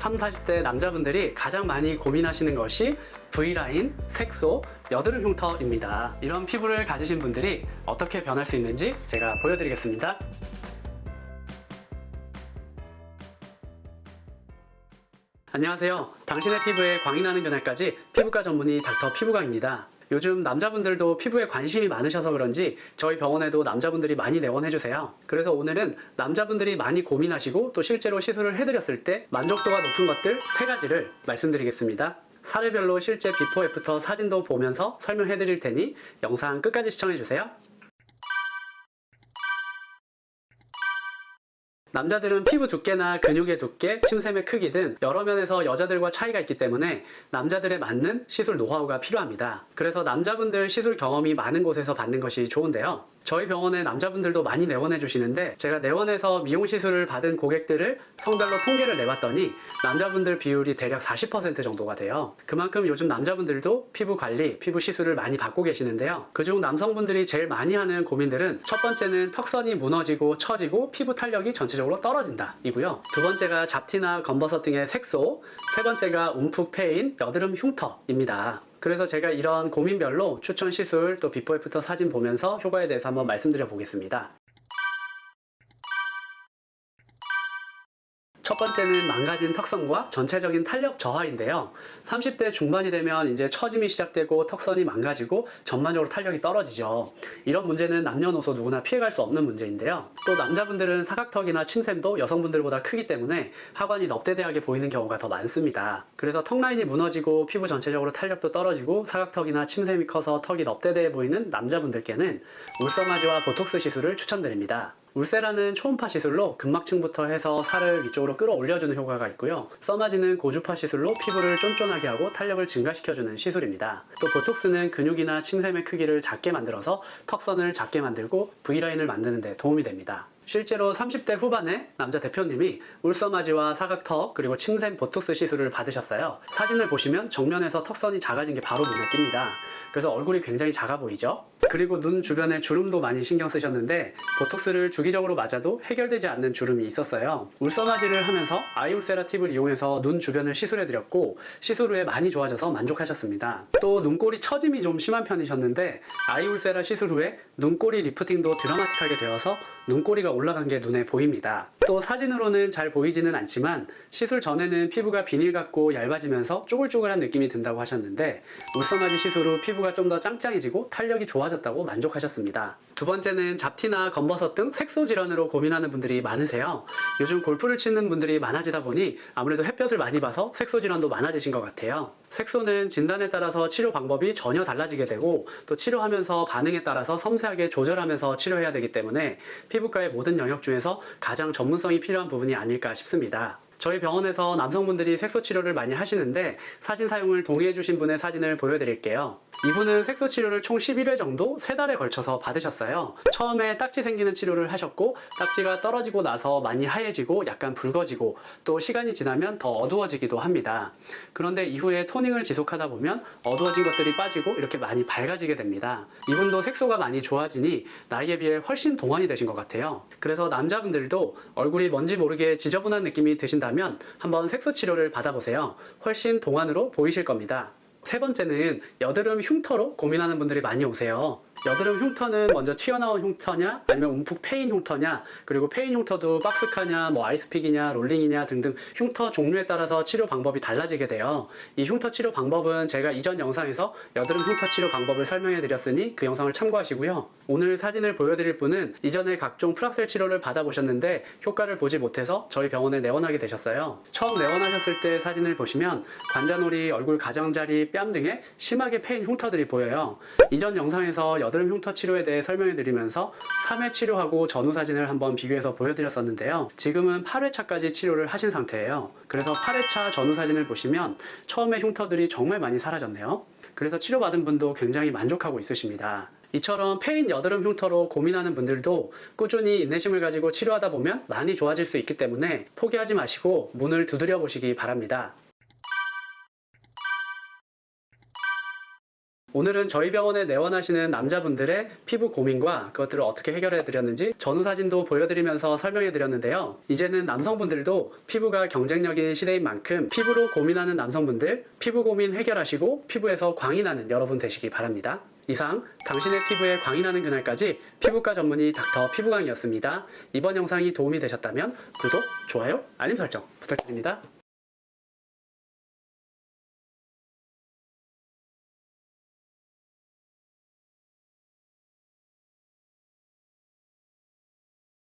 3, 40대 남자분들이 가장 많이 고민하시는 것이 V라인, 색소, 여드름 흉터입니다. 이런 피부를 가지신 분들이 어떻게 변할 수 있는지 제가 보여드리겠습니다. 안녕하세요. 당신의 피부에 광이 나는 변화까지 피부과 전문의 닥터 피부광입니다. 요즘 남자분들도 피부에 관심이 많으셔서 그런지 저희 병원에도 남자분들이 많이 내원해 주세요. 그래서 오늘은 남자분들이 많이 고민하시고 또 실제로 시술을 해드렸을 때 만족도가 높은 것들 세 가지를 말씀드리겠습니다. 사례별로 실제 비포 애프터 사진도 보면서 설명해 드릴 테니 영상 끝까지 시청해 주세요. 남자들은 피부 두께나 근육의 두께, 침샘의 크기 등 여러 면에서 여자들과 차이가 있기 때문에 남자들에 맞는 시술 노하우가 필요합니다. 그래서 남자분들 시술 경험이 많은 곳에서 받는 것이 좋은데요. 저희 병원에 남자분들도 많이 내원해 주시는데 제가 내원해서 미용 시술을 받은 고객들을 성별로 통계를 내봤더니 남자분들 비율이 대략 40% 정도가 돼요. 그만큼 요즘 남자분들도 피부 관리, 피부 시술을 많이 받고 계시는데요. 그중 남성분들이 제일 많이 하는 고민들은 첫 번째는 턱선이 무너지고 처지고 피부 탄력이 전체적으로 떨어진다 이고요. 두 번째가 잡티나 검버섯 등의 색소, 세 번째가 움푹 패인 여드름 흉터입니다. 그래서 제가 이런 고민별로 추천 시술 또 비포 애프터 사진 보면서 효과에 대해서 한번 말씀드려 보겠습니다. 첫 번째는 망가진 턱선과 전체적인 탄력 저하인데요. 30대 중반이 되면 이제 처짐이 시작되고 턱선이 망가지고 전반적으로 탄력이 떨어지죠. 이런 문제는 남녀노소 누구나 피해갈 수 없는 문제인데요. 또 남자분들은 사각턱이나 침샘도 여성분들보다 크기 때문에 하관이 넙대대하게 보이는 경우가 더 많습니다. 그래서 턱 라인이 무너지고 피부 전체적으로 탄력도 떨어지고 사각턱이나 침샘이 커서 턱이 넙대대해 보이는 남자분들께는 울서마지와 보톡스 시술을 추천드립니다. 울세라는 초음파 시술로 근막층부터 해서 살을 위쪽으로 끌어올려주는 효과가 있고요. 써마지는 고주파 시술로 피부를 쫀쫀하게 하고 탄력을 증가시켜주는 시술입니다. 또 보톡스는 근육이나 침샘의 크기를 작게 만들어서 턱선을 작게 만들고 V라인을 만드는 데 도움이 됩니다. 실제로 30대 후반에 남자 대표님이 울서마지와 사각턱 그리고 침샘 보톡스 시술을 받으셨어요. 사진을 보시면 정면에서 턱선이 작아진 게 바로 눈에 띕니다. 그래서 얼굴이 굉장히 작아 보이죠? 그리고 눈 주변에 주름도 많이 신경 쓰셨는데 보톡스를 주기적으로 맞아도 해결되지 않는 주름이 있었어요. 울서마지를 하면서 아이울세라 팁을 이용해서 눈 주변을 시술해드렸고 시술 후에 많이 좋아져서 만족하셨습니다. 또 눈꼬리 처짐이 좀 심한 편이셨는데 아이울세라 시술 후에 눈꼬리 리프팅도 드라마틱하게 되어서 눈꼬리가 올라간 게 눈에 보입니다. 또 사진으로는 잘 보이지는 않지만 시술 전에는 피부가 비닐 같고 얇아지면서 쪼글쪼글한 느낌이 든다고 하셨는데 울서마지 시술 후 피부가 좀 더 짱짱해지고 탄력이 좋아졌다고 만족하셨습니다. 두 번째는 잡티나 검 버섯 등 색소 질환으로 고민하는 분들이 많으세요. 요즘 골프를 치는 분들이 많아지다 보니 아무래도 햇볕을 많이 봐서 색소 질환도 많아지신 것 같아요. 색소는 진단에 따라서 치료 방법이 전혀 달라지게 되고 또 치료하면서 반응에 따라서 섬세하게 조절하면서 치료해야 되기 때문에 피부과의 모든 영역 중에서 가장 전문성이 필요한 부분이 아닐까 싶습니다. 저희 병원에서 남성분들이 색소 치료를 많이 하시는데 사진 사용을 동의해 주신 분의 사진을 보여드릴게요. 이분은 색소 치료를 총 11회 정도 세 달에 걸쳐서 받으셨어요. 처음에 딱지 생기는 치료를 하셨고 딱지가 떨어지고 나서 많이 하얘지고 약간 붉어지고 또 시간이 지나면 더 어두워지기도 합니다. 그런데 이후에 토닝을 지속하다 보면 어두워진 것들이 빠지고 이렇게 많이 밝아지게 됩니다. 이분도 색소가 많이 좋아지니 나이에 비해 훨씬 동안이 되신 것 같아요. 그래서 남자분들도 얼굴이 뭔지 모르게 지저분한 느낌이 드신다면 한번 색소 치료를 받아보세요. 훨씬 동안으로 보이실 겁니다. 세 번째는 여드름 흉터로 고민하는 분들이 많이 오세요. 여드름 흉터는 먼저 튀어나온 흉터냐 아니면 움푹 패인 흉터냐 그리고 패인 흉터도 박스카냐 뭐 아이스픽이냐 롤링이냐 등등 흉터 종류에 따라서 치료 방법이 달라지게 돼요. 이 흉터 치료 방법은 제가 이전 영상에서 여드름 흉터 치료 방법을 설명해 드렸으니 그 영상을 참고하시고요. 오늘 사진을 보여드릴 분은 이전에 각종 프락셀 치료를 받아보셨는데 효과를 보지 못해서 저희 병원에 내원하게 되셨어요. 처음 내원하셨을 때 사진을 보시면 관자놀이, 얼굴 가장자리, 뺨 등에 심하게 패인 흉터들이 보여요. 이전 영상에서 여드름 흉터 치료에 대해 설명해 드리면서 3회 치료하고 전후 사진을 한번 비교해서 보여드렸었는데요. 지금은 8회차까지 치료를 하신 상태예요. 그래서 8회차 전후 사진을 보시면 처음에 흉터들이 정말 많이 사라졌네요. 그래서 치료받은 분도 굉장히 만족하고 있으십니다. 이처럼 페인 여드름 흉터로 고민하는 분들도 꾸준히 인내심을 가지고 치료하다 보면 많이 좋아질 수 있기 때문에 포기하지 마시고 문을 두드려 보시기 바랍니다. 오늘은 저희 병원에 내원하시는 남자분들의 피부 고민과 그것들을 어떻게 해결해 드렸는지 전후 사진도 보여드리면서 설명해 드렸는데요. 이제는 남성분들도 피부가 경쟁력인 시대인 만큼 피부로 고민하는 남성분들 피부 고민 해결하시고 피부에서 광이 나는 여러분 되시기 바랍니다. 이상 당신의 피부에 광이 나는 그날까지 피부과 전문의 닥터 피부광이었습니다. 이번 영상이 도움이 되셨다면 구독, 좋아요, 알림 설정 부탁드립니다.